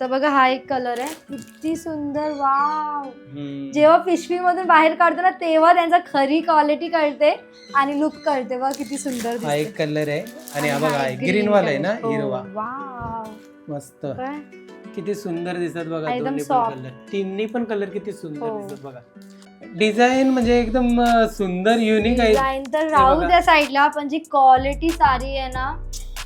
तर बघा हा एक कलर आहे किती सुंदर वाव. जेव्हा पिशवी मधून बाहेर काढतो ना तेव्हा त्यांचा खरी क्वालिटी कळते आणि लुक कळते बघा किती सुंदर हा एक दिसते. कलर आहे आणि हा बघा हा ग्रीन वाला आहे. ना हो, हिरवा वाव मस्त काय? किती सुंदर दिसतात बघा एकदम दोन्ही पण soft. कलर तिन्ही पण कलर किती सुंदर हो. दिसतात बघा डिझाईन म्हणजे एकदम अं, सुंदर युनिक आहे डिझाईन तर राहू बघा. द्या साईडला पण जी क्वालिटी साडी आहे ना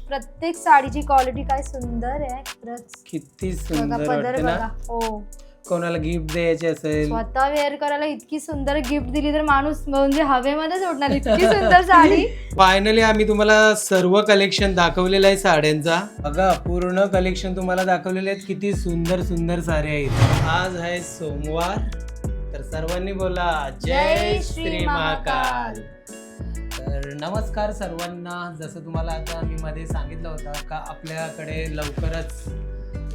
प्रत्येक साडीची क्वालिटी काय सुंदर आहे खरंच. किती बघा सुंदर पदर वाटते ना. बघा. हो. कोणाला गिफ्ट द्यायचे असेल. स्वतः वेअर करायला इतकी सुंदर गिफ्ट दिली तर माणूस म्हणजे हवेमध्येच उडणार. इतकी सुंदर साडी. फायनली आम्ही तुम्हाला सर्व कलेक्शन दाखवलेलं आहे साड्यांचा. बघा पूर्ण कलेक्शन तुम्हाला दाखवलेले आहेत. किती सुंदर सुंदर साड्या आहेत. आज आहे सोमवार. तर सर्वांनी बोला जय श्री महाकाल. तर नमस्कार सर्वांना. जसं तुम्हाला आता मी मध्ये सांगितलं होतं का आपल्याकडे लवकरच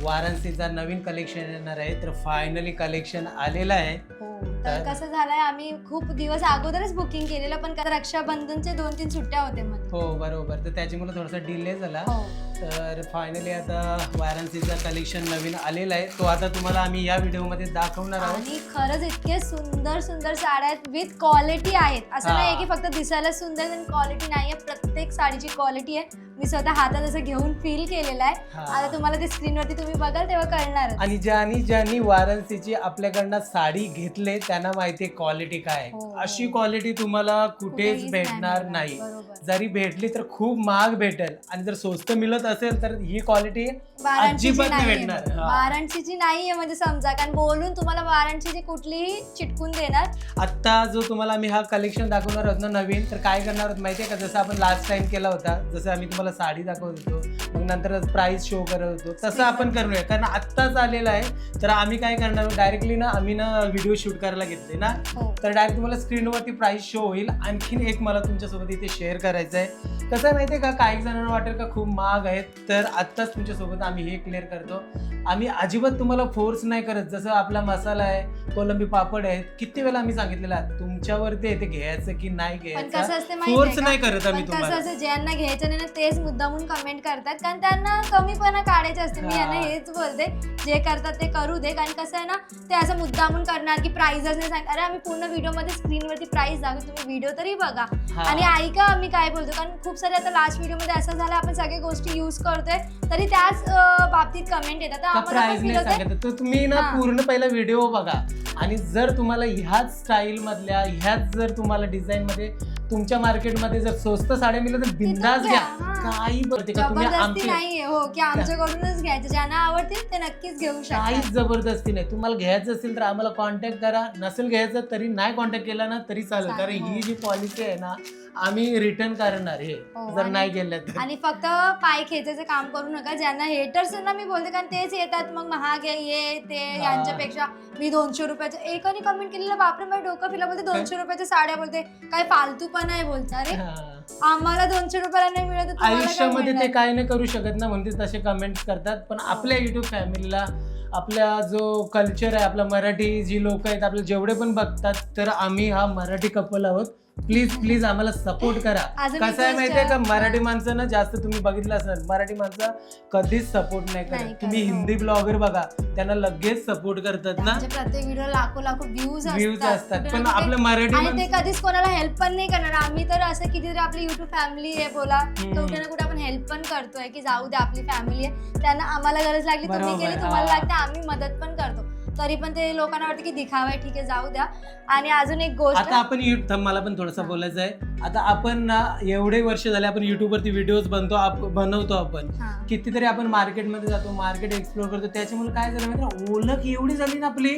वाराणसीचा नवीन कलेक्शन येणार आहे. तर फायनली कलेक्शन आलेलं आहे. तर तर- कसं झालंय आम्ही खूप दिवस अगोदरच बुकिंग केलेलं पण रक्षाबंधनचे दोन तीन सुट्ट्या होते हो बरोबर. तर त्याच्यामुळे थोडासा डिले झाला. हो. तर फायनली आता वाराणसीचा कलेक्शन नवीन आलेला आहे. तो आता तुम्हाला आम्ही या व्हिडिओमध्ये दाखवणार आहोत. आणि खरंच इतके सुंदर सुंदर साड्या आहेत विथ क्वालिटी आहेत. असं हा. नाही की फक्त दिसायला सुंदर आणि क्वालिटी नाही आहे प्रत्येक साडीची क्वालिटी आहे. मी स्वतः हातात असं घेऊन फील केलेलं आहे. आता तुम्हाला ते स्क्रीनवरती तुम्ही बघाल तेव्हा कळणार आणि ज्यांनी ज्यांनी वाराणसीची आपल्याकडनं साडी घेतले त्यांना माहिती क्वालिटी काय. हो. अशी क्वालिटी तुम्हाला कुठेच भेटणार नाही जरी भेटली तर खूप महाग भेटेल आणि जर स्वस्त मिळत असेल तर ही क्वालिटी अजिबात नाही. भेटणार. वाराणसीची नाहीये म्हणजे समजा कारण बोलून तुम्हाला वाराणसीची कुठलीही चिटकून देणार आत्ता जो तुम्हाला आम्ही हा कलेक्शन दाखवणार आहोत ना नवीन तर काय करणार आहोत माहिती आहे का जसं आपण लास्ट टाइम केला होता जसं आम्ही तुम्हाला साडी दाखवत होतो. मग नंतर प्राइस शो करत होतो. तसं आपण करूया. कारण आत्ताच आलेलं आहे. तर आम्ही काय करणार? डायरेक्टली ना आम्ही ना व्हिडिओ शूट करायला घेतले ना. हो. तर डायरेक्ट तुम्हाला स्क्रीनवरती प्राइस शो होईल. आणखीन एक मला तुमच्यासोबत इथे शेअर करायचं आहे कसं आहे माहिती आहे का? काही जणांना वाटेल का खूप महाग आहेत. तर आत्ताच तुमच्यासोबत आम्ही हे क्लिअर करतो. आम्ही अजिबात तुम्हाला फोर्स नाही करत. जसं आपला मसाला आहे कोलंबी पापड आहेत. किती वेळा आम्ही सांगितलेलं तुमच्यावरती आहे ते घ्यायचं की नाही घ्यायचं? फोर्स? नाही करत आम्ही तुम्हाला. ज्यांना घ्यायचं नाही ना तेच मुद्दामून कमेंट करतात. कारण त्यांना कमीपणा काढायचे असते. मी. यांना हेच बोलते. जे करतात ते करू दे. कारण कसं आहे ना ते असं मुद्दामून करणार की प्राइजेस नाही सांग अरे आम्ही पूर्ण व्हिडिओमध्ये स्क्रीनवरती प्राइस दाखवू तुम्ही व्हिडिओ तरी बघा. आणि ऐका आम्ही काय बोलतो. कारण खूप सारे आता लास्ट व्हिडिओमध्ये असं झालं आपण सगळ्या गोष्टी यूज करतोय तरी त्याच बाबतीत कमेंट येतात. आम्हाला तुम्ही ना. पूर्ण पहिला व्हिडिओ बघा. आणि जर तुम्हाला ह्याच स्टाईल मधल्या ह्याच जर तुम्हाला डिझाईन मध्ये तुमच्या मार्केटमध्ये जर स्वस्त साड्या मिळल्या तर बिंदास घ्या. काही तुम्ही जबरदस्ती आमचे नाहीये हो की आमच्याकडूनच घ्यायचं ज्यांना आवडतील ते नक्कीच घेऊ शकतात. काहीच जबरदस्ती नाही. तुम्हाला घ्यायचं असेल तर आम्हाला कॉन्टॅक्ट करा. नसेल घ्यायचं तरी नाही कॉन्टॅक्ट केला ना तरी चालेल. चालेल, कारण हो. ही. जी पॉलिसी आहे ना आम्ही रिटर्न करणार हे. हो, जर आणि- नाही केलं तर. आणि फक्त पाय खेचायचं काम करू नका. ज्यांना हेटर्स ना मी बोलते कारण तेच येतात. मग महाग आहे ये ते हा. यांच्यापेक्षा मी दोनशे रुपयाचं एकाने कमेंट केलेलं बापरे माझं डोकं फिला बोलते दोनशे रुपयाच्या साड्या बोलते काय फालतू पण आहे बोलते. अरे हा. आम्हाला दोनशे रुपयाला नाही मिळत तर तुम्हाला काय आयुष्यामध्ये ते मिळणार? काय नाही करू शकत ना म्हणते तसे कमेंट्स करतात. पण आपल्या युट्यूब फॅमिलीला आपल्या जो कल्चर आहे आपला मराठी जी लोक आहेत आपले जेवढे पण बघतात तर आम्ही हा मराठी कपल आहोत. प्लीज प्लीज आम्हाला सपोर्ट करा. कसं आहे माहितीये का? मराठी माणसं ना जास्त तुम्ही बघितलं असेल मराठी माणसं कधीच सपोर्ट नाही करत. तुम्ही हो. हिंदी ब्लॉगर बघा त्यांना लगेच सपोर्ट करतात ना. प्रत्येक व्हिडिओ लाखो लाखो व्ह्यूज व्ह्यूज असतात. पण आपलं मराठी ते कधीच कोणाला हेल्प पण नाही करणार. आम्ही तर असं कितीतरी आपली युट्यूब फॅमिली आहे बोला. कुठे ना कुठे आपण हेल्प पण करतोय की जाऊ दे आपली फॅमिली आहे. त्यांना आम्हाला गरज लागली तुम्ही केली तुम्हाला. लागते आम्ही मदत पण करतो. तरी पण ते लोकांना वाटतं की दिखावा आहे ठीक आहे जाऊ द्या. आणि अजून एक गोष्ट आता आपण यु- थांब, मला पण थोडंसं. बोलायचं आहे. आता आपण ना एवढे वर्ष झाले आपण YouTube वरती व्हिडिओज बनतो आप- बनवतो आपण. हा. कितीतरी आपण मार्केटमध्ये जातो मार्केट एक्सप्लोर करतो. त्याच्यामुळे काय झालं माहिती? ओळख एवढी झाली ना आपली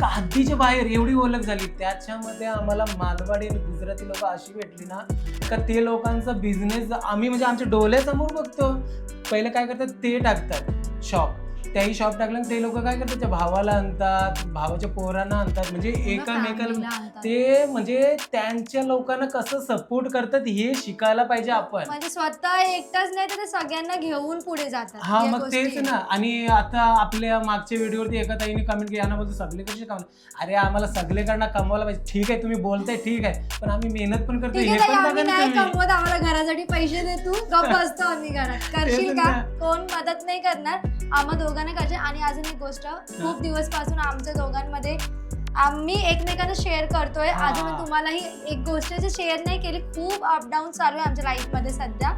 का हद्दीच्या बाहेर एवढी ओळख झाली. त्याच्यामध्ये आम्हाला मालवाडी आणि गुजराती लोक अशी भेटली ना का ते लोकांचा बिझनेस आम्ही म्हणजे आमच्या डोळ्यासमोर बघतो. पहिले काय करतात? ते टाकतात. शॉप त्याही शॉप टाकलं ते लोक काय करतात त्या भावाला आणतात भावाच्या पोरांना आणतात. म्हणजे एकामेकाला. ते म्हणजे त्यांच्या लोकांना कसं सपोर्ट करतात हे शिकायला पाहिजे आपण. म्हणजे स्वतः एकटाच नाही तर ते सगळ्यांना घेऊन पुढे जातात. हा या मग गोष्टी. तेच ना. आणि आता आपल्या मागच्या व्हिडिओवरती एका ताईने कमेंट केली यांना बोलतो सगळे कसे कमवणार अरे आम्हाला सगळेकडनं कमवायला पाहिजे. ठीक आहे तुम्ही बोलताय ठीक आहे. पण आम्ही मेहनत पण करतो ठीक हे आहे ताई, पण बघा आम्ही ना नाही तुम्ही. कमवत आम्हाला घरासाठी पैसे दे तू. गप्प बसतो आम्ही घरात. करशील तेच का. कोण मदत नाही करणार. आम्हा दोघं दोघांना करायचे आणि अजून एक गोष्ट खूप दिवसपासून आमच्या दोघांमध्ये आम्ही एकमेकांना शेअर करतोय. अजून तुम्हालाही एक गोष्ट जे शेअर नाही केली. खूप अपडाऊन चालू आहे आमच्या लाईफमध्ये सध्या.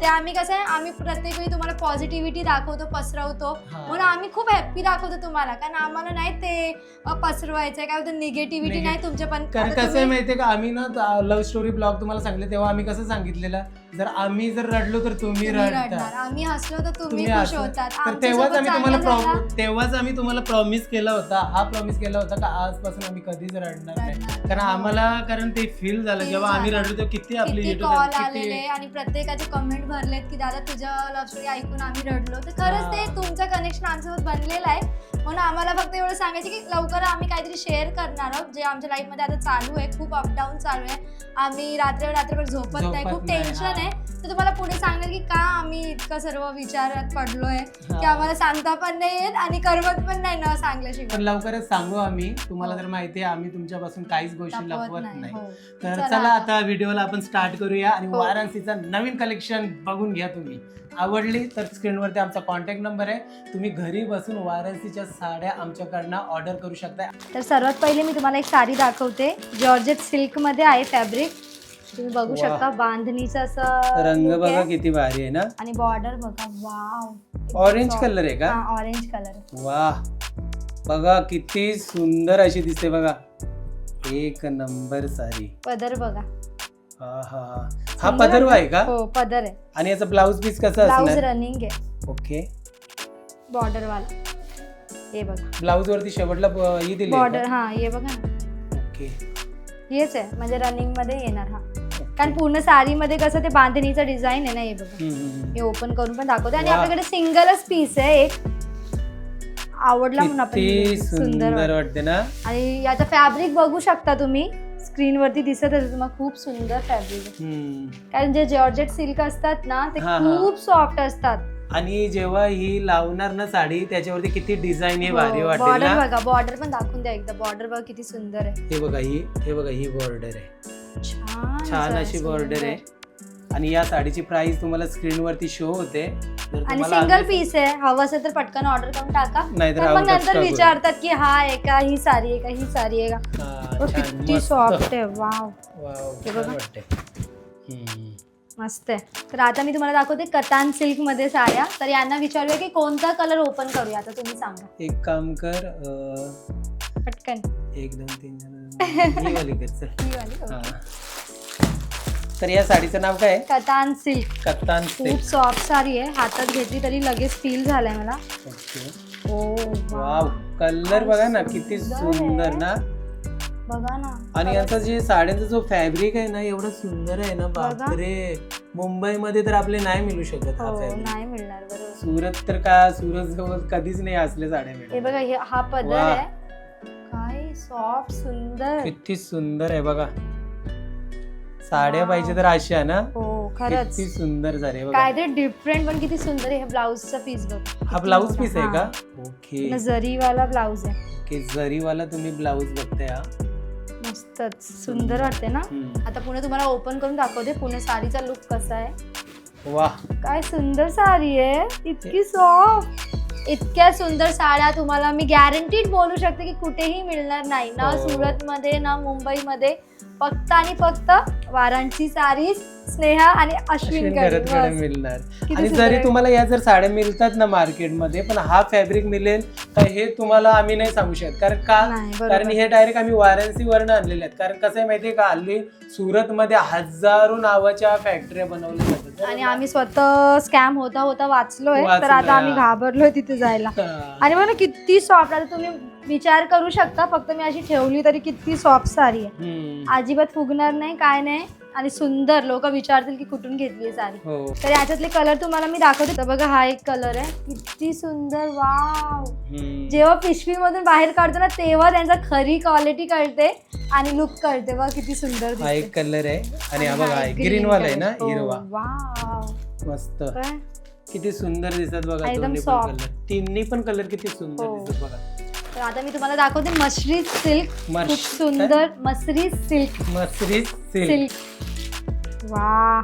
ते आम्ही कसं आहे आम्ही प्रत्येक वेळी तुम्हाला पॉझिटिव्हिटी दाखवतो पसरवतो. म्हणून आम्ही खूप हॅप्पी दाखवतो तुम्हाला. कारण आम्हाला नाही ते अ, पसरवायचंय. काय होतं निगेटिव्हिटी नाही. तुमच्या पण. कसं आहे माहितीये का आम्ही ना लव्ह स्टोरी ब्लॉग तुम्हाला सांगितले तेव्हा आम्ही कसं सांगितलेलं? जर आम्ही जर रडलो तर तुम्ही तुम्ही रडता. रडणार. आम्ही हसलो तर तुम्ही तुम्ही खुश असं- होतात. तर तेव्हाच आम्ही तुम्हाला तेव्हाच आम्ही तुम्हाला प्रॉमिस केला होता. हा प्रॉमिस केला होता का आजपासून आम्ही कधीच रडणार नाही. कारण. आम्हाला कारण ते फील झालं. Feel जेव्हा आम्ही झालं. रडलो तेव्हा किती आपली किती कॉल आलेले आणि प्रत्येकाचे कमेंट भरलेत की दादा तुझ्या लव्ह स्टोरी ऐकून आम्ही रडलो. तर खरंच ते हा. तुमचं कनेक्शन आमच्यासोबत बनलेलं आहे. म्हणून आम्हाला फक्त एवढं सांगायचं की लवकर आम्ही काहीतरी शेअर करणार आहोत. जे आमच्या लाईफमध्ये आता चालू आहे खूप अपडाऊन चालू आहे. आम्ही रात्र रात्रभर झोपत नाही. झोपत खूप नाही, टेन्शन हा. आहे. तर तुम्हाला पुढे सांगणार की का आम्ही इतकं सर्व विचारात पडलोय. की आम्हाला सांगता पण नाही येत आणि करमत पण नाही न पण सांगल्याशिवाय लवकरच सांगू आम्ही. तुम्हाला हो. जर माहिती आहे आम्ही तुमच्यापासून काहीच गोष्टी लपवत लपवत नाही. हो. तर चला चला आता. व्हिडिओला आपण स्टार्ट करूया आणि हो. वाराणसीचं नवीन कलेक्शन बघून घ्या तुम्ही. आवडली तर स्क्रीनवरती आमचा कॉन्टॅक्ट नंबर आहे. तुम्ही घरी बसून वाराणसीच्या साड्या आमच्याकडनं ऑर्डर करू शकता तर सर्वात पहिले मी तुम्हाला एक साडी दाखवते. जॉर्जेट सिल्कमध्ये आहे फॅब्रिक. तुम्ही बघू. शकता बांधणीचं असं रंग look बघा आहे. किती भारी आहे ना. आणि बॉर्डर बघा वाव ऑरेंज कलर आहे का? ऑरेंज कलर वा. बघा किती सुंदर अशी दिसते बघा. एक नंबर साडी. पदर बघा. हा हा हा हा सुंदर आहे का? हो पदर आहे. आणि याचं ब्लाऊज पीस कसं असणार? रनिंग आहे. ओके. बॉर्डर वाला. हे बघा. ब्लाऊज वरती शेवटला ब- ही दिली बॉर्डर हा हे बघा ना. ओके. हेच आहे म्हणजे रनिंगमध्ये येणार हा. कारण पूर्ण साडी मध्ये कसं ते बांधणीचं डिझाईन आहे ना हे बघा. हे ओपन करून पण दाखवते. आणि वा. आपल्याकडे सिंगलच पीस आहे एक. आवडला म्हणून आपण किती. सुंदर वाटतं. वाटते ना? आणि याचं फॅब्रिक बघू शकता तुम्ही. स्क्रीन वरती दिसत असेल तुम्हाला खूप सुंदर फॅब्रिक आहे. हम्म. कारण जे जॉर्जेट सिल्क असतात ना ते हा, हा. खूप सॉफ्ट असतात. आणि जेव्हा ही लावणार ना साडी त्याच्यावरती किती डिझाईन हे भारी वाटेल बॉर्डर ना? बघा बॉर्डर पण दाखवून द्या एकदा. बॉर्डर बघा किती सुंदर आहे. हे बघा ही हे बघा ही बॉर्डर आहे. छान अशी बॉर्डर. आहे. आणि या साडीची प्राइस तुम्हाला स्क्रीन वरती शो होते. आणि सिंगल पीस आहे. हवं असेल तर पटकन ऑर्डर करून टाका. नाहीतर मग नंतर. विचारतात की हा आहे का? ही साडी आहे का? ही साडी आहे का? किती. सॉफ्ट आहे. वाव. मस्त आहे. तर आता मी तुम्हाला दाखवते कतान सिल्कमध्ये साड्या. तर यांना विचारूया की कोणता कलर ओपन करूया? आता तुम्ही सांगा. एक काम कर पटकन. एक दोन तीन ही वाली कर चल. ही वाली, हा. okay. तर या साडीचं नाव काय आहे? कतान सिल्क. कत्तान खूप सॉफ्ट साडी आहे. हातात घेतली तरी लगेच फील झालाय मला. ओके. ओ वाव. कलर बघा ना किती सुंदर ना. बघा ना. आणि यांचा जे साड्यांचा जो फॅब्रिक आहे ना एवढं सुंदर आहे ना. बापरे. मुंबईमध्ये तर आपले नाही मिळू शकत हा हो फॅब्रिक. नाही मिळणार बरोबर. सुरत तर का सुरत जवळ कधीच नाही असले साड्या हे मिळत बघा हे हा पदर वा. आहे. काय सॉफ्ट सुंदर. किती सुंदर आहे बघा. साड्या. पाहिजे तर अशा ना. हो खरंच. किती सुंदर झाले बघा. काहीतरी डिफरंट पण किती सुंदर आहे. ब्लाऊजचा पीस बघ. हा ब्लाऊज. पीस आहे. का? ओके. जरीवाला ब्लाऊज आहे. ओके जरीवाला तुम्ही ब्लाऊज बघताय हा. मस्तच. सुंदर वाटते ना? हम्म. आता पुणे तुम्हाला ओपन करून दाखवते. पुणे साडीचा लुक कसा आहे. वा काय सुंदर साडी आहे. इतकी सॉफ्ट इतक्या सुंदर साड्या तुम्हाला मी गॅरंटीड बोलू शकते की कुठेही मिळणार नाही. ना हो. सुरतमध्ये ना मुंबईमध्ये. फक्त आणि फक्त वाराणसी साडीज स्नेहा आणि अश्विन. मिळणार. आणि जरी. तुम्हाला या जर साड्या मिळतात ना मार्केटमध्ये पण हा फॅब्रिक मिळेल तर हे तुम्हाला आम्ही नाही सांगू शकत. कारण का. कारण हे डायरेक्ट आम्ही वाराणसी वरनं आणलेले आहेत. कारण कसं आहे माहितीये का? हल्ली सुरत मध्ये हजारो नावाच्या फॅक्टऱ्या बनवल्या जातात आणि आम्ही स्वतः स्कॅम होता होता वाचलोय तर आता आम्ही. घाबरलोय तिथे जायला. आणि मला किती सॉफ्ट आता तुम्ही विचार करू शकता फक्त मी अशी ठेवली तरी किती सॉफ्ट साडी आहे. अजिबात फुगणार नाही काय नाही आणि सुंदर लोक विचारतील की कुठून घेतली साडी. हो. तर याच्यातले कलर तुम्हाला मी दाखवते. तर बघा हा एक कलर आहे. किती सुंदर वाव हम्म. जेव्हा पिशवीमधून बाहेर काढतो ना तेव्हा त्यांचा खरी क्वालिटी कळते आणि लुक कळते. बघा किती सुंदर हा दिसते. एक कलर आहे. आणि हा बघा एक ग्रीन वाला आहे color. ना हो, हिरवा. वाव मस्त. काय? किती सुंदर दिसतात बघा एकदम दोन्ही पण soft. कलर तिन्ही पण कलर किती सुंदर हो. दिसतात बघा. आता मी तुम्हाला दाखवते. मशरी सिल्क खूप सुंदर मसरी सिल्क. मसरी सिल्क. सिल्क. वा.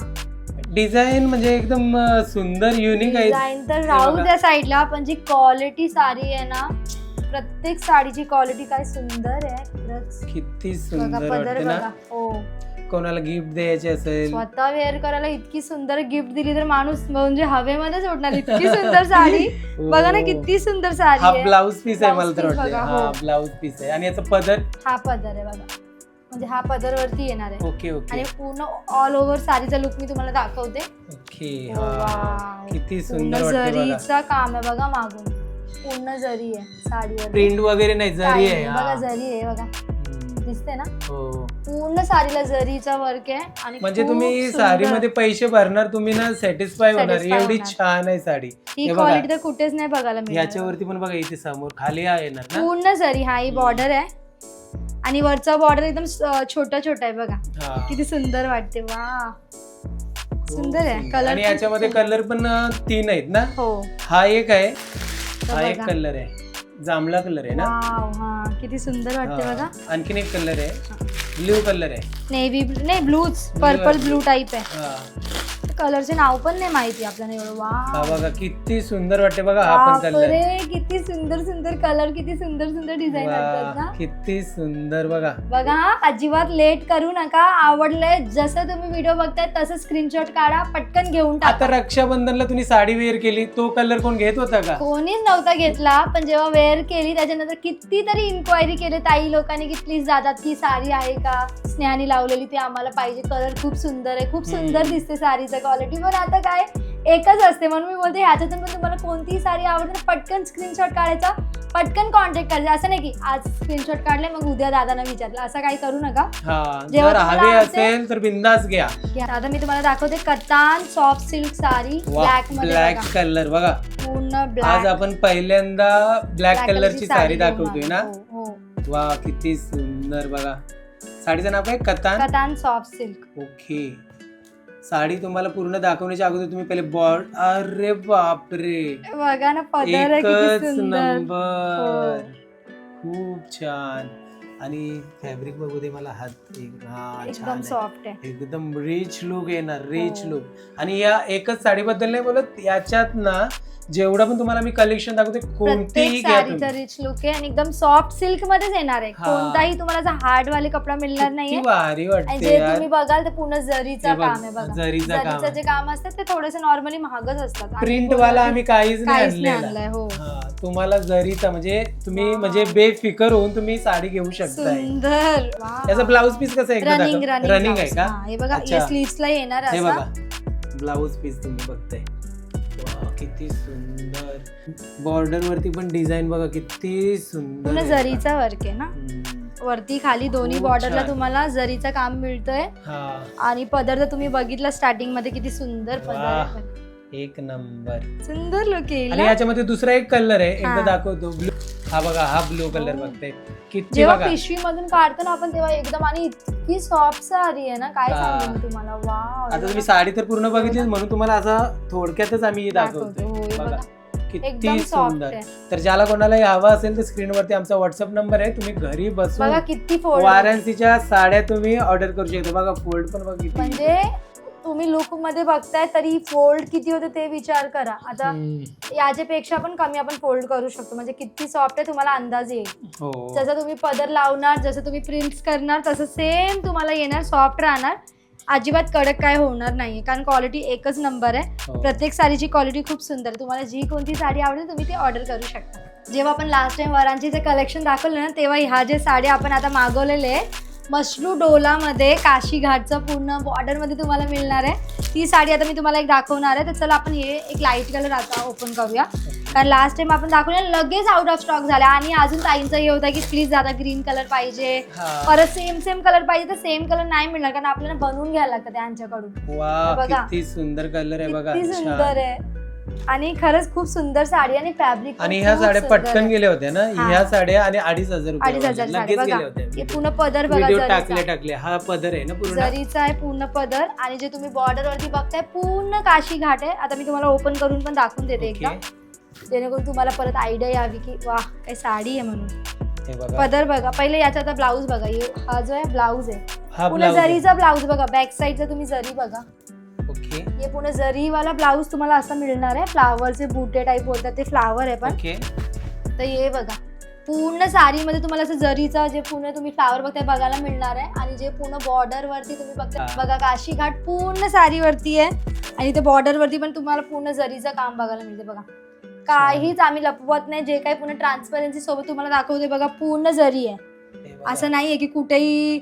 डिझाईन म्हणजे एकदम अं, सुंदर युनिक आहे. डिझाईन तर राहू बघा. द्या साईडला पण जी क्वालिटी साडी आहे ना प्रत्येक साडीची क्वालिटी काय सुंदर आहे. खरंच. किती बघा सुंदर पदर वाटते ना. बघा. हो. कोणाला गिफ्ट द्यायचे असेल? स्वतः वेअर करायला इतकी सुंदर गिफ्ट दिली तर माणूस म्हणजे हवेमध्येच उडणार. इतकी सुंदर साडी. बघा ना हो. किती सुंदर साडी हा आहे. ब्लाऊज पीस आहे मला तर piece वाटतं बघा, हा हो. ब्लाऊज पीस आहे. आणि याचा पदर? हा पदर आहे बघा. म्हणजे हा पदर वरती येणार आहे. Okay okay. आणि पूर्ण ऑल ओव्हर साडीचा लुक मी तुम्हाला दाखवते. ओके हो, हा. किती पूर्ण सुंदर वाटते बघा. जरीचा काम आहे बघा मागून. पूर्ण जरी आहे साडीवर प्रिंट वगैरे नाही जरी आहे. बघा हा. जरी आहे बघा. दिसते ना? हो पूर्ण साडीला जरीचा वर्क आहे आणि म्हणजे खूप तुम्ही सुंदर. साडीमध्ये पैसे भरणार तुम्ही ना सॅटिस्फाय होणार. Satisfy एवढी होणार. छान आहे साडी. ही हे बघा. क्वालिटी तर कुठेच नाही बघायला मिळणार. याच्यावरती पण बघा इथे समोर खाली आहे येणार ना? पूर्ण जरी हा ही बॉर्डर आहे. आणि वरचा बॉर्डर एकदम स- छोटा छोटा आहे बघा. हा. किती सुंदर वाटते. वा. सुंदर आहे. Color आणि याच्यामध्ये. कलर पण अं, तीन आहेत ना? हो. हा एक आहे. तर हा एक बघा. कलर आहे. जांभळा कलर आहे ना? वाव हा. किती सुंदर वाटते हा. बघा. आणखीन एक कलर आहे. ब्ल्यू कलर आहे. नेव्ही नाही ब्लूच. पर्पल. ब्लू. टाईप आहे. हा. कलरचे नाव पण नाही माहिती आपल्याला एवढं. हा वा बघा किती सुंदर वाटते बघा हा पण बापरे किती सुंदर सुंदर कलर किती सुंदर सुंदर डिझाईन असतात ना. किती सुंदर बघा. बघा हा, अजिबात लेट करू नका आवडलंय जसं तुम्ही व्हिडिओ बघताय तसं स्क्रीनशॉट काढा पटकन घेऊन आता टाका रक्षाबंधनला तुम्ही साडी वेअर केली तो कलर कोण घेत होता का? कोणीच नव्हता घेतला पण जेव्हा वेअर केली त्याच्यानंतर कितीतरी इन्क्वायरी केले ताई लोकांनी की प्लीज जातात की साडी आहे का? स्नेहाने लावलेली ती आम्हाला पाहिजे कलर खूप सुंदर आहे खूप सुंदर हम्म. दिसते साडीचं क्वालिटी पण आता काय एकच असते. म्हणून मी बोलते ह्याच्यातून पण तुम्हाला कोणतीही साडी आवडते तर पटकन स्क्रीनशॉट काढायचा पटकन कॉन्टॅक्ट करायचा. असं नाही की आज स्क्रीनशॉट काढले मग उद्या दादांना विचारलं. असं काही करू नका. हा जर हवे असेल तर बिंदास घ्या. आता मी तुम्हाला दाखवते कतान soft silk sari black black. Colour बघा. पूर्ण आज ब्लॅक आपण पहिल्यांदा ब्लॅक कलरची साडी दाखवतोय ना? हो वा किती सुंदर. बघा. साडीचं नाव काय? कतान? कतान सॉफ्ट सिल्क ओके. साडी तुम्हाला पूर्ण दाखवण्याच्या अगोदर तुम्ही पहिले बॉर्ड अरे बापरे बघा ना पदर आहे किती एकच सुंदर नंबर हो. खूप छान आणि फॅब्रिक बघू दे मला हात एक हा छान एकदम आहे. सॉफ्ट आहे एकदम रिच लुक येणार रिच हो. लुक आणि या एकच साडीबद्दल नाही बोलत याच्यात ना जेवढं पण तुम्हाला मी कलेक्शन दाखवते कोणतीही प्रत्येक घ्या साडीचा तुम्ही. रिच लुक आहे आणि एकदम सॉफ्ट सिल्क मध्येच येणार आहे. हा. कोणताही तुम्हाला हार्ड वाले कपडा मिळणार किती नाहीये. भारी आणि वाटते जे यार. तुम्ही बघाल तर पूर्ण जरीचं हे बघ, काम आहे बघा. जरीचं काम जरीचं जे काम असतं ते थोडेसे नॉर्मली महागच असतात. आणि प्रिंट पूर्ण वाला आम्ही काहीच नाही काहीच नाही आणलेला. आणलंय हो. हा, तुम्हाला जरीचा म्हणजे तुम्ही. म्हणजे बेफिकर होऊन तुम्ही साडी घेऊ शकताय. सुंदर. याचा ब्लाऊज पीस कसा आहे रनिंग रनिंग रनिंग आहे का? हे बघा अच्छा. स्लीव्सला येणार हे असा. बघा. ब्लाऊज पीस तुम्ही बघताय. किती सुंदर बॉर्डर वरती पण डिझाईन बघा किती सुंदर पूर्ण आहे. जरीचा वर्क आहे ना हम्म. वरती खाली दोन्ही खूप बॉर्डरला छान. तुम्हाला जरीचं काम मिळतंय हा आणि पदर तुम्ही बघितलं स्टार्टिंगमध्ये किती सुंदर पदर आहे. एक नंबर. सुंदर लुक आणि? याच्यामध्ये दुसरा एक कलर आहे. एकदा हा. दाखवतो ब्लू हा बघा हा ब्लू कलर हो. बघताय किती जेव्हा बघा. पिशवी मधून काढतो ना आपण तेव्हा एकदम आणि इतकी सॉफ्ट साडी आहे ना काय हा. सांगू मी तुम्हाला? वाव आता तुम्ही साडी तर पूर्ण बघितली म्हणून तुम्हाला असं थोडक्यातच आम्ही हे दाखवतो. हो, बघा. एकदम किती सॉफ्ट सुंदर. आहे. तर ज्याला कोणालाही हवा असेल तर स्क्रीनवरती आमचा व्हॉट्सअप नंबर आहे. तुम्ही घरी बसून बघा किती फोल्ड वाराणसीच्या साड्या तुम्ही ऑर्डर करू शकता. बघा फोल्ड पण बघा किती. म्हणजे तुम्ही लुकमध्ये बघताय तरी फोल्ड किती होते ते विचार करा. आता. याच्यापेक्षा पण कमी आपण फोल्ड करू शकतो. म्हणजे किती सॉफ्ट आहे तुम्हाला अंदाज येईल. हो. जसं तुम्ही पदर लावणार जसं तुम्ही प्रिंट्स करणार तसं सेम तुम्हाला येणार सॉफ्ट राहणार. अजिबात कडक काय होणार नाही कारण क्वालिटी एकच नंबर आहे. हो. प्रत्येक साडीची क्वालिटी खूप सुंदर आहे. तुम्हाला जी कोणती साडी आवडेल तुम्ही ती ऑर्डर करू शकता. जेव्हा आपण लास्ट टाइम वरांचे जे कलेक्शन दाखवलं ना तेव्हा ह्या जे साड्या आपण आता मागवलेले आहे मशरू डोलामध्ये काशी घाटचं पूर्ण बॉर्डरमध्ये तुम्हाला मिळणार आहे. ती साडी आता मी तुम्हाला एक दाखवणार आहे. तर चला आपण हे एक लाइट कलर आता ओपन करूया. कारण लास्ट टाइम आपण दाखवलं लगेच आउट ऑफ स्टॉक झाला आणि अजून ताईंचं हे होतं की प्लीज आता ग्रीन कलर पाहिजे. परत सेम सेम कलर पाहिजे तर सेम कलर नाही मिळणार कारण आपल्याला बनवून घ्यायला लागतं त्यांच्याकडून. बघा. सुंदर कलर आहे बघा. किती सुंदर आहे. आणि खरंच खूप सुंदर साडी आणि फॅब्रिक आणि ह्या साड्या पटकन गेल्या होत्या ना? हा. ह्या साड्या आणि अडीच हजार अडीच हजार साडी लगेच बघा हे पूर्ण पदर बघा व्हिडिओ. टाकले टाकले. हा पदर आहे ना पूर्ण? जरीचा आहे पूर्ण पदर आणि जे तुम्ही बॉर्डर वरती बघताय पूर्ण काशी घाट आहे. आता मी तुम्हाला ओपन करून पण दाखवून देते. एकदा. जेणेकरून तुम्हाला परत आयडिया यावी की वाह काय साडी आहे म्हणून. पदर बघा. पहिले याचा आता ब्लाऊज बघा. हे- जो आहे ब्लाऊज आहे. पुन्हा ब्लाऊज जरीचा ब्लाऊज बघा. बॅक साईडचा तुम्ही जरी बघा. ओके. हे पुणे जरीवाला ब्लाऊज तुम्हाला असं मिळणार आहे. फ्लावरचे बुटे टाईप बोलतात ते फ्लावर आहे पण. ओके. तर हे बघा. पूर्ण साडीमध्ये तुम्हाला असं जरीचा जे पूर्ण तुम्ही फ्लावर बघताय बघायला मिळणार आहे. आणि जे पूर्ण बॉर्डर वरती तुम्ही बघताय हा. बघा काशी घाट पूर्ण साडीवरती आहे. आणि ते बॉर्डर वरती पण तुम्हाला पूर्ण जरीचं काम बघायला मिळते बघा. काहीच आम्ही लपवत नाही. जे काही पूर्ण ट्रान्सपरन्सी सोबत तुम्हाला दाखवते बघा पूर्ण जरी आहे. असं नाहीये की कुठेही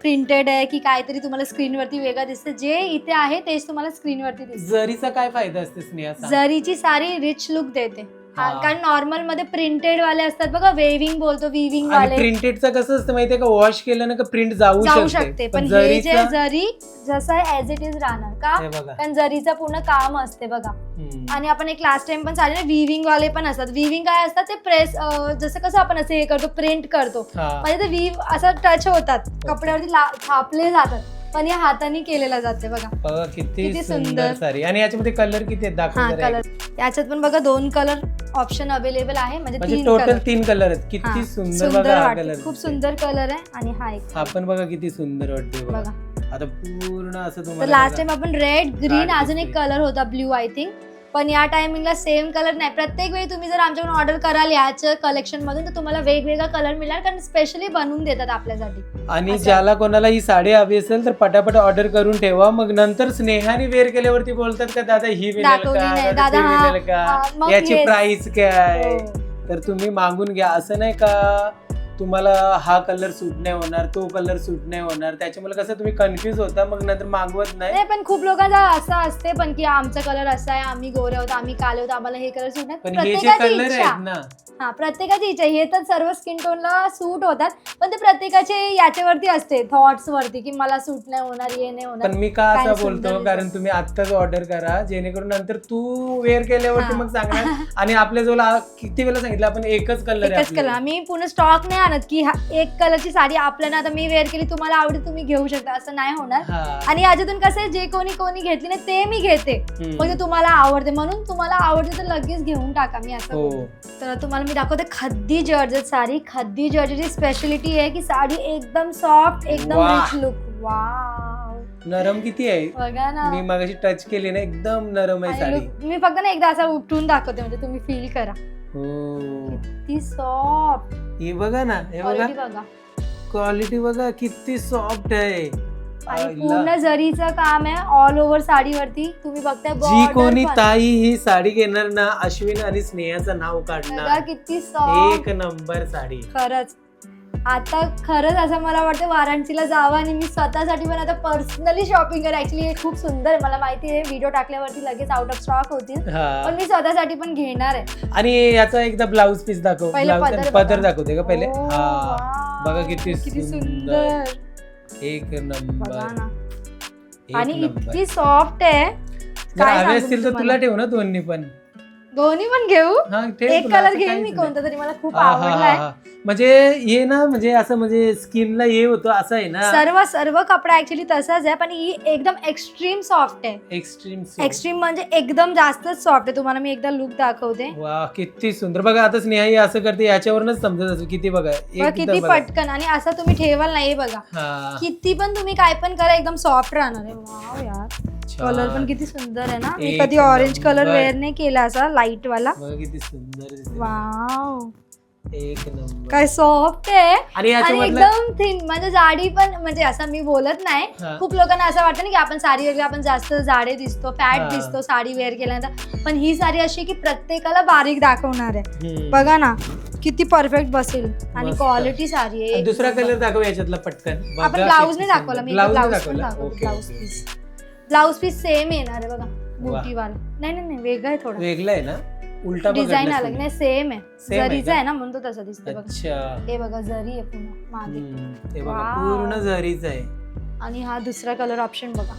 प्रिंटेड आहे की काहीतरी तुम्हाला स्क्रीनवरती वेगळं दिसतं. जे इथे आहे तेच तुम्हाला स्क्रीनवरती दिसतं. जरीचा काय फायदा असते स्नेहा सांग. जरीची साडी रिच लुक देते. हा. कारण नॉर्मलमध्ये प्रिंटेड वाले असतात बघा वेविंग बोलतो विविंग वाले. प्रिंटेडचं कसं असतं माहितीये का? वॉश केलं ना का प्रिंट जाऊ जाऊ शकते. पण हे जे जरी जसं ऍज इट इज राहणार का? कारण जरीचं पूर्ण काम असते बघा. आणि आपण एक लास्ट टाइम पण चालेल विविंग वाले पण असतात. विविंग काय असतात? ते प्रेस जसं कसं आपण असं हे करतो प्रिंट करतो. म्हणजे ते वीव असं टच होतात. कपड्यावरती थापले जातात. पण या हाताने केलेलं जाते बघा. किती सुंदर. साडी. आणि याच्यामध्ये कलर किती आहेत? दाखव हा जरा कलर एक. याच्यात पण बघा दोन कलर ऑप्शन अवेलेबल आहे. म्हणजे म्हणजे तीन टोटल कलर तीन कलर आहेत. किती सुंदर बघा कलर खूप सुंदर कलर आहे आणि हा एक. हा पण बघा किती सुंदर वाटते बघा. आता पूर्ण असं लास्ट. टाइम आपण रेड ग्रीन अजून एक. कलर होता ब्ल्यू आय थिंक पण या टायमिंगला सेम कलर नाही. प्रत्येक वेळी तुम्ही जर आमच्याकडून ऑर्डर कराल याच्या कलेक्शन मधून तर तुम्हाला वेगवेगळा कलर मिळणार कारण स्पेशली बनवून देतात आपल्यासाठी. आणि. ज्याला कोणाला ही साडी हवी असेल तर पटापट ऑर्डर करून ठेवा. मग नंतर स्नेहाने वेअर केल्यावरती बोलतात का दादा ही दाखवली का? दादा दादा ती हा- विनेल हा, का? मग याची yes. प्राइस काय? हो. तर तुम्ही मागून घ्या. असं नाही का? तुम्हाला हा कलर सूट नाही होणार तो कलर सूट नाही होणार. त्याच्यामुळे कसं तुम्ही कन्फ्युज होता मग नंतर मागवत नाही. नाही पण खूप लोकांचा असं असते पण की आमचा कलर असा आहे आम्ही गोरे आहोत आम्ही काले होतो आम्हाला हे कलर सूट नाही. पण हे जे प्रत्येकाची कलर इच्छा. आहेत ना. हा प्रत्येकाची इच्छा. हे तर सर्व स्किन टोनला सूट होतात पण ते प्रत्येकाचे याच्यावरती असते थॉट्स वरती की मला सूट नाही होणार हे नाही होणार. पण मी का काय असं सुंदर बोलतो? दिसत. कारण तुम्ही आत्ताच ऑर्डर करा जेणेकरून नंतर तू वेअर केल्यावरती हा. मग सांगणार आणि आपल्या जवळ आ- किती वेळा सांगितलं आपण एकच कलर एकच कलर आम्ही पुन्हा स्टॉक नाही आणत की हा एक कलरची साडी आपल्याला आता मी वेअर केली तुम्हाला आवडते तुम्ही घेऊ शकता. असं नाही होणार. आणि याच्यातून कसं आहे, जे कोणी कोणी घेतली नाही ते मी घेते. ते तुम्हाला आवडते. म्हणून तुम्हाला आवडते तर लगेच घेऊन टाका मी असं हो. तर तुम्हाला मी दाखवते खद्दी जॉर्जेट साडी. खद्दी जॉर्जेटची स्पेशालिटी आहे की साडी एकदम सॉफ्ट एकदम वाह. Rich look wow. नरम किती आहे? बघा ना. मी मगाशी टच केली ना एकदम नरम आहे आणि साडी. look- मी फक्त ना एकदा असा उठून दाखवते म्हणजे तुम्ही फील करा. हो. ती सॉफ्ट हे बघा ना हे बघा. क्वालिटी बघा. क्वालिटी बघा किती सॉफ्ट आहे. आणि. पूर्ण जरीचं काम आहे ऑल ओव्हर साडीवरती. तुम्ही बघताय जी border कोणी पण. ताई ही साडी घेणार ना अश्विन आणि स्नेहाचं नाव बघा काढणार किती सॉफ्ट एक नंबर साडी. खरंच. आता खरंच असं मला वाटतं वाराणसीला जावं आणि मी स्वतःसाठी पण आता पर्सनली शॉपिंग करेन. ऍक्च्युली हे खूप सुंदर आहे. मला माहिती आहे व्हिडिओ टाकल्यावरती लगेच आउट ऑफ स्टॉक होतील. पण मी स्वतःसाठी पण घेणार आहे. आणि याचा एकदा ब्लाऊज पीस दाखव. पहिले Blouse पदर बघा. दाखवते का पहिले? हा. बघा किती सुंदर. एक बघा नंबर ना एक आणि नंबर इतकी सॉफ्ट आहे. जर काय हवे सांगू असतील तर तुम्हाला? तुला ठेव ना दोन्ही पण. दोन्ही पण घेऊ? हा एक तुला, कलर असं घेईन काहीच मी नाही. कोणता तरी मला खूप हा, हा, आवडलाय. हा. म्हणजे हे ना म्हणजे असं म्हणजे स्किनला हे होतं असं आहे ना. सर्व सर्व कपडा ऍक्च्युली तसाच आहे पण ही एकदम एक्स्ट्रीम सॉफ्ट आहे. एक्स्ट्रीम एक्स्ट्रीम म्हणजे एकदम जास्तच सॉफ्ट आहे. तुम्हाला मी एकदा लुक दाखवते. वा किती सुंदर. बघा आता स्नेहा ही असं करते याच्यावरूनच समजत असेल किती बघा किती बघा. पटकन. आणि असं तुम्ही ठेवाल नाही बघा. हा. किती पण तुम्ही काय पण करा एकदम सॉफ्ट राहणार आहे. वाव यार. छान. कलर पण किती सुंदर आहे ना. मी एक कधी ऑरेंज कलर नंबर. वेअर नाही केला असा. लाइट वाला बघा किती सुंदर दिसते. वाव एक नंबर काय सॉफ्ट आहे आणि आणि याच्यामधलं एकदम थिन म्हणजे जाडी पण म्हणजे असं मी बोलत नाही हा. खूप लोकांना असं वाटतं ना की आपण साडी वगैरे आपण जास्त जाडे दिसतो फॅट. दिसतो साडी वेअर केल्यानंतर पण ही साडी अशी की प्रत्येकाला बारीक दाखवणार आहे हम्म. बघा ना किती परफेक्ट बसेल आणि मस्त. क्वालिटी साडी आहे आणि दुसरा. कलर दाखव याच्यातला पटकन आपण ब्लाऊज नाही दाखवला मी. Blouse okay, blouse. Piece blouse piece same येणार आहे बघा बुटीवाला नाही नाही नाही वेगळं आहे थोडं. वेगळं आहे ना? उलटा डिझाईन पकडलास अलग. नाही सेम आहे. जरीचं? आहे ना म्हणून तो तसं दिसतं बघा. हे बघा जरी आहे पुन्हा मागे. पूर्ण जरीच आहे. आणि हा दुसरा कलर ऑप्शन बघा.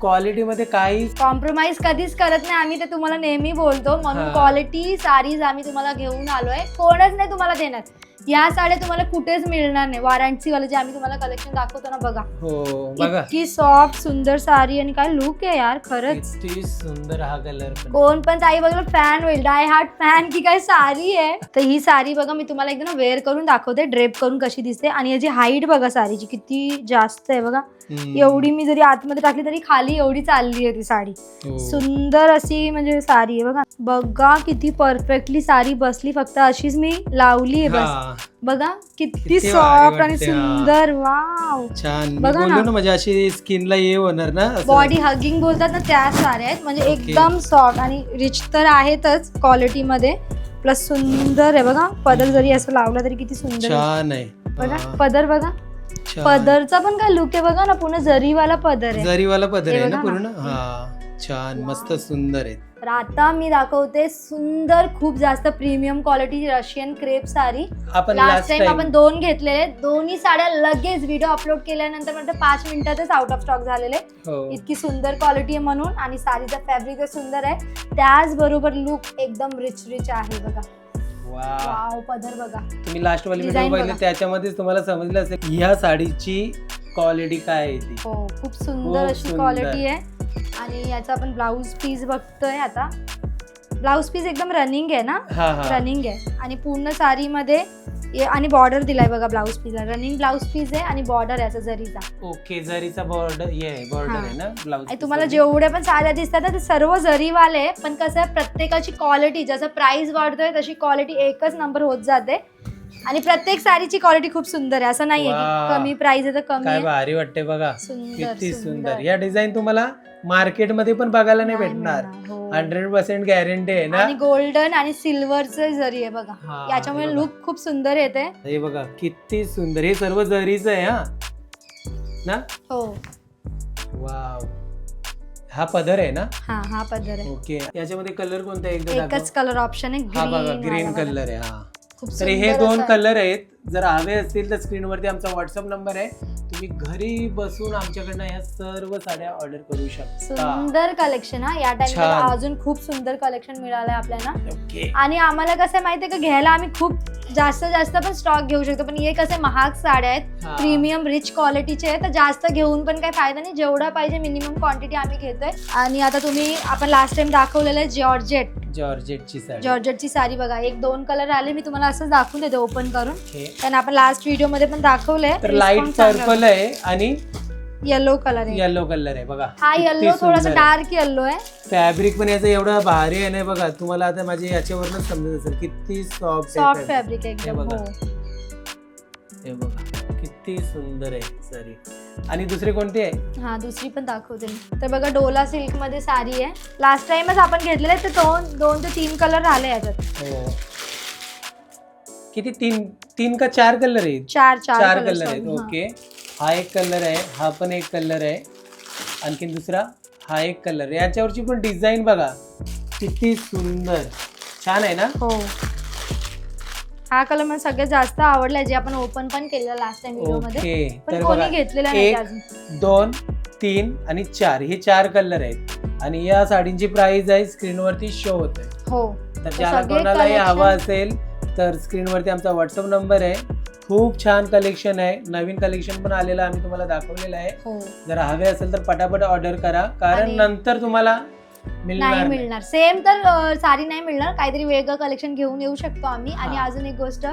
क्वालिटी मध्ये काही कॉम्प्रोमाइज कधीच करत नाही. आम्ही ते तुम्हाला नेहमी बोलतो. म्हणून. क्वालिटी साडीज आम्ही तुम्हाला घेऊन आलोय. कोणच नाही तुम्हाला देणार. या साड्या तुम्हाला कुठेच मिळणार नाही. वाराणसी वाले जे आम्ही तुम्हाला कलेक्शन दाखवतो ना बघा. हो बघा. इतकी सॉफ्ट सुंदर साडी आणि काय लुक आहे यार खरंच. किती सुंदर हा कलर पण. कोण पण ताई बघा फॅन होईल. डाय हार्ट फॅन की काय साडी आहे. तर ही साडी बघा मी तुम्हाला एकदम वेअर करून दाखवते. ड्रेप करून कशी दिसते. आणि याची हाईट बघा साडीची किती जास्त आहे बघा. एवढी मी जरी आतमध्ये टाकली तरी खाली एवढी चालली आहे ती साडी हो. सुंदर अशी म्हणजे साडी आहे बघा बघा किती परफेक्टली साडी बसली फक्त अशीच मी लावली आहे बस बघा किती सॉफ्ट आणि. सुंदर वाव छान बघा ना. म्हणजे अशी स्किनला हे होणार ना. बॉडी हगिंग बोलतात ना त्या साड्या आहेत म्हणजे. एकदम सॉफ्ट आणि रिच तर आहेतच क्वालिटीमध्ये प्लस सुंदर आहे बघा पदर जरी असं लावला तरी किती सुंदर. छान आहे बघा पदर बघा. पदरचा पण काय लुक आहे बघा ना पुन्हा जरीवाला पदर आहे. जरीवाला पदर हे आहे ना बघा पूर्ण? ना. हा छान मस्त. सुंदर आहे. तर आता मी दाखवते सुंदर खूप जास्त premium quality Russian crepe sari. आपण लास्ट लास्ट टाइम टाइम आपण दोन घेतलेले. दोन्ही साड्या लगेच व्हिडिओ अपलोड केल्यानंतर म्हणजे पाच मिनिटातच आउट ऑफ स्टॉक झालेले. हो. इतकी सुंदर क्वालिटी आहे म्हणून आणि साडीचा फॅब्रिक सुंदर आहे. त्याचबरोबर लुक एकदम रिच रिच आहे बघा. वा. वाव पदर बघा. तुम्ही लास्ट वाली व्हिडिओ बघितले बघा. त्याच्यामध्येच तुम्हाला समजलं असेल ह्या साडीची क्वालिटी काय आहे ती. हो खूप सुंदर खूप अशी सुंदर. क्वालिटी आहे. आणि याचा आपण ब्लाऊज पीस बघतोय आता. ब्लाऊज पीस एकदम रनिंग आहे ना? हा हा. रनिंग आहे. आणि पूर्ण साडीमध्ये आणि बॉर्डर दिलाय बघा ब्लाऊज पीसला रनिंग ब्लाऊज पीस आहे आणि बॉर्डर आहे असं जरीचा ओके जरीचा बॉर्डर बॉर्डर. आहे ना ब्लाऊज तुम्हाला जेवढे पण साड्या दिसतात ना ते सर्व जरीवाले. पण कसं आहे प्रत्येकाची क्वालिटी जसं प्राइस वाढतोय तशी क्वालिटी एकच नंबर होत जाते आणि प्रत्येक साडीची क्वालिटी खूप सुंदर आहे. असं नाहीये वा. कमी प्राइस आहे तर कमी काय आहे. भारी वाटते बघा. सुंदर किती सुंदर. या डिझाईन तुम्हाला मार्केटमध्ये पण बघायला नाही भेटणार. मिळणार, हो. हंड्रेड पर्सेंट गॅरंटी आहे ना? आणि गोल्डन आणि सिल्वरचं जरी आहे बघा. हा, याच्यामुळे बघा. लुक खूप सुंदर येते. हे बघा किती सुंदर. हे सर्व जरीच आहे हा. ना? हो. वाव. हा पदर आहे ना? हा हा पदर आहे. ओके. याच्यामध्ये कलर कोणता आहे? एकदा एकच दाखव. कलर ऑप्शन आहे. हा बघा ग्रीन. कलर आहे हा. तर हे दोन. कलर आहेत जर हवे असतील तर स्क्रीनवरती आमचा व्हॉट्सअप नंबर आहे तुम्ही घरी बसून आमच्याकडनं या सर्व साड्या ऑर्डर करू शकता. सुंदर कलेक्शन हा? या टाइमला छान. अजून खूप सुंदर कलेक्शन मिळालंय आपल्याला. ओके. आणि आम्हाला कसं आहे माहितीये का घ्यायला आम्ही खूप जास्त जास्त पण स्टॉक घेऊ शकतो. पण हे कसे महाग साड्या आहेत हा. प्रीमियम रिच क्वालिटीचे आहे तर जास्त घेऊन पण काही फायदा नाही. जेवढा पाहिजे मिनिमम क्वांटिटी आम्ही घेतोय. आणि आता तुम्ही आपण लास्ट टाइम दाखवलेलं आहे जॉर्जेट. जॉर्जेटची साडी. जॉर्जेटची साडी बघा. एक दोन कलर आले मी तुम्हाला असंच दाखवून देते ओपन करून. ओके. कारण आपण लास्ट व्हिडिओमध्ये पण दाखवलंय. तर लाइट पर्पल आहे आणि येलो कलर आहे. येलो कलर आहे बघा. हा किती येल्लो थोडासा सुंदर आहे. डार्क येल्लो आहे. फॅब्रिक पण याचं एवढं भारी आहे ना बघा. तुम्हाला आता माझे याच्यावरच समजत असेल. किती सॉफ्ट सॉफ्ट फॅब्रिक एकदम बघा. हो. हे बघा. किती सुंदर आहे सॉरी आणि दुसरी कोणती आहे? हा दुसरी पण दाखवते मी. तर बघा डोला सिल्कमध्ये साडी आहे. लास्ट टाइमच आपण घेतलेले ते दोन दोन ते तीन कलर आले याच्यात. हो. किती तीन तीन का चार कलर आहेत? चार चार चार कलर आहेत. ओके हा एक कलर आहे हा पण एक कलर आहे. आणखीन दुसरा हा एक कलर याच्यावरची पण डिझाईन बघा किती सुंदर. छान आहे ना? हो. हा कलर मला सगळ्यात जास्त आवडलाय जे आपण ओपन पण केलेला लास्ट टाइम व्हिडिओमध्ये. ओके. पण तर कोणी बघा घेतलेला नाही एक अजून. दोन तीन आणि चार. हे चार कलर आहेत. आणि या साडींची प्राइस आहे स्क्रीनवरती शो होत आहे हो. तर ज्याला सगळे कोणालाही collection- हवं असेल तर स्क्रीनवरती आमचा व्हॉट्सअप नंबर आहे. खूप छान कलेक्शन आहे. नवीन कलेक्शन पण आलेलं आम्ही तुम्हाला दाखवलेलं आहे. हो. जर हवे असेल तर पटापट ऑर्डर करा. कारण नंतर तुम्हाला नाही. मिळणार. सेम तर साडी नाही मिळणार. काहीतरी वेगळं कलेक्शन घेऊन येऊ शकतो आम्ही. आणि. अजून एक गोष्ट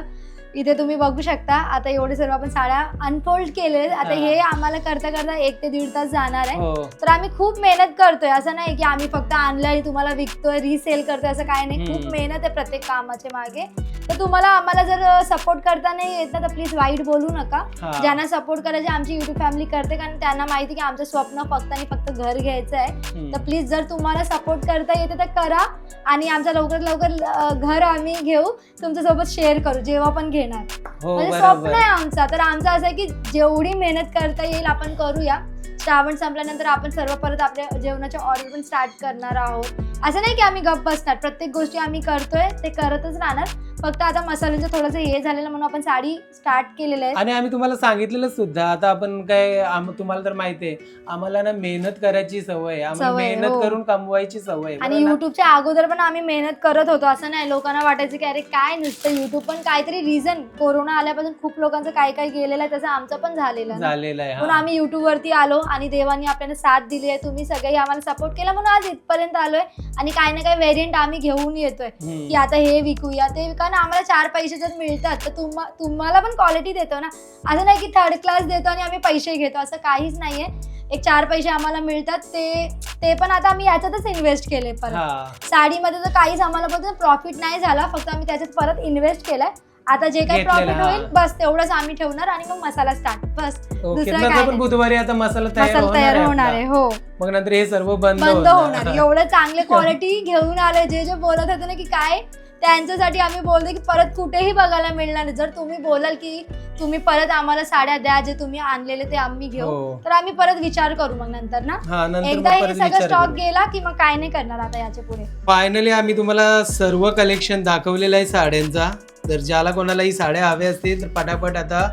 इथे तुम्ही बघू शकता आता एवढे सर्व आपण साड्या अनफोल्ड केले आता हा. आम्हाला करता करता एक ते दीड तास जाणार आहे. हो. तर आम्ही खूप मेहनत करतोय. असं नाही की आम्ही फक्त आणलं आणि तुम्हाला विकतोय रिसेल करतोय असं काय नाही. खूप. मेहनत आहे प्रत्येक कामाच्या मागे. तर तुम्हाला आम्हाला जर सपोर्ट करता नाही येत ना तर प्लीज वाईट बोलू नका. ज्यांना सपोर्ट करायचे आमची युट्यूब फॅमिली करते कारण त्यांना माहिती की आमचं स्वप्न फक्त आणि फक्त घर घ्यायचं आहे. तर प्लीज जर तुम्हाला सपोर्ट करता येते तर करा. आणि आमचं लवकरात लवकर घर आम्ही घेऊ. तुमच्यासोबत शेअर करू. जेव्हा पण घेणार हो म्हणजे स्वप्न आहे आमचा. तर आमचं असं आहे की जेवढी मेहनत करता येईल आपण करूया. श्रावण संपल्यानंतर आपण सर्व परत आपल्या जेवणाच्या ऑर्डर पण स्टार्ट करणार आहोत. असं नाही की आम्ही गप्प बसणार. प्रत्येक गोष्टी आम्ही करतोय ते करतच राहणार. फक्त आता मसाल्यांचं थोडंसं हे झालेलं म्हणून आपण साडी स्टार्ट केलेलं आहे आणि आम्ही तुम्हाला सांगितलेलं सुद्धा आता आपण काय आम- तुम्हाला तर माहिती आहे आम्हाला ना मेहनत करायची सवय आहे. आम्हाला सवय आहे, मेहनत हो. करून कमवायची सवय आहे. आणि बरोबर ना? युट्यूबच्या अगोदर पण आम्ही मेहनत करत होतो असं नाही लोकांना वाटायचं की अरे काय नुसतं युट्यूब पण काहीतरी रिझन कोरोना आल्यापासून खूप लोकांचं काय काय गेलेलं आहे तसं आमचं पण झालेलं ना. झालेलं आहे म्हणून हा. आम्ही युट्यूब वरती आलो आणि देवानी आपल्याला साथ दिली आहे तुम्ही सगळेही आम्हाला सपोर्ट केला म्हणून आज इथपर्यंत आलोय आणि काही ना काही व्हेरियंट आम्ही घेऊन येतोय हम्म. की आता हे विकूया ते विका ना आम्हाला चार पैसे जर मिळतात तर तुम्हा तुम्हाला पण क्वालिटी देतो ना. असं नाही की थर्ड क्लास देतो आणि आम्ही पैसे घेतो असं काहीच नाहीये. एक चार पैसे आम्हाला मिळतात ते ते पण आता आम्ही याच्यातच इन्व्हेस्ट केले परत. हा. साडीमध्ये तर काहीच आम्हाला फक्त प्रॉफिट नाही झाला फक्त आम्ही त्याच्यात परत इन्व्हेस्ट केलाय. आता जे काही प्रॉफिट. होईल बस तेवढंच आम्ही ठेवणार आणि मग मसाला स्टार्ट बस. दुसरं पण. बुधवारी आता मसाला तयार होणार आहे हो. मग नंतर हे सर्व बंद बंद होणार. एवढं चांगले क्वालिटी घेऊन आले जे जे बोलत होते ना की काय त्यांच्यासाठी आम्ही बोलतो की परत कुठेही बघायला मिळणार नाही. जर तुम्ही बोलाल की तुम्ही परत आम्हाला साड्या द्या जे तुम्ही आणलेले ते आम्ही घेऊ हो. तर आम्ही परत विचार करू मग नंतर ना हा नंतर एकदा मग हे परत सगळं विचार स्टॉक करू. गेला की मग काय नाही करणार आता याच्यापुढे फायनली आम्ही तुम्हाला सर्व कलेक्शन दाखवलेलं आहे साड्यांचा जर ज्याला कोणाला ही साड्या हव्या असतील तर पटापट आता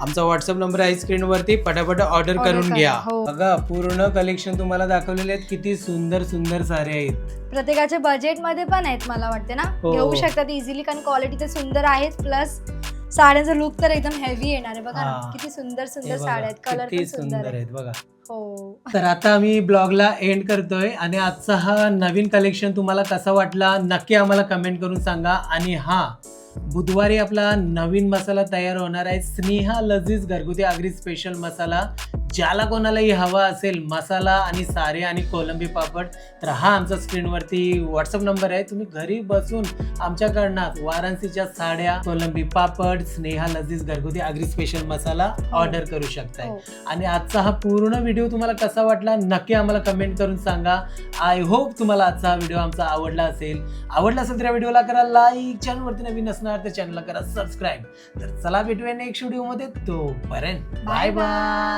आमचा व्हॉट्सअप नंबर आहे स्क्रीनवरती पटापट ऑर्डर करून करा, घ्या हो. बघा पूर्ण कलेक्शन तुम्हाला दाखवलेले आहेत. किती सुंदर सुंदर साड्या आहेत. प्रत्येकाच्या बजेटमध्ये पण आहेत मला वाटते ना? हो. घेऊ शकतात इझिली कारण क्वालिटी तर सुंदर आहेच प्लस साड्यांचा लुक तर एकदम हेवी येणार आहे. बघा ना हा. किती सुंदर हे सुंदर साड्या आहेत. कलर किती सुंदर सुंदर आहे आहेत बघा. हो. तर आता आम्ही ब्लॉगला एंड करतोय आणि आजचा हा नवीन कलेक्शन तुम्हाला कसा वाटला नक्की आम्हाला कमेंट करून सांगा. आणि हा बुधवारी आपला नवीन मसाला तयार होणार आहे. स्नेहा लजीज घरगुती आगरी स्पेशल मसाला. ज्याला कोणालाही हवा असेल मसाला आणि सारे आणि कोलंबी पापड तर हा आमचा स्क्रीनवरती व्हॉट्सअप नंबर आहे. तुम्ही घरी बसून आमच्याकडनं वाराणसीच्या साड्या कोलंबी पापड स्नेहा लजीज घरगुती आगरी स्पेशल मसाला ऑर्डर करू शकताय. हो. आणि आजचा हा पूर्ण व्हिडिओ तुम्हाला कसा वाटला नक्की आम्हाला कमेंट करून सांगा. आय होप तुम्हाला आजचा हा व्हिडिओ आमचा आवडला असेल. आवडला असेल तर या व्हिडिओला करा लाईक चॅनलवरती नवीन असणार तर चॅनलला करा सबस्क्राईब तर चला भेटूया नेक्स्ट व्हिडिओमध्ये तोपर्यंत बाय Bye bye. बाय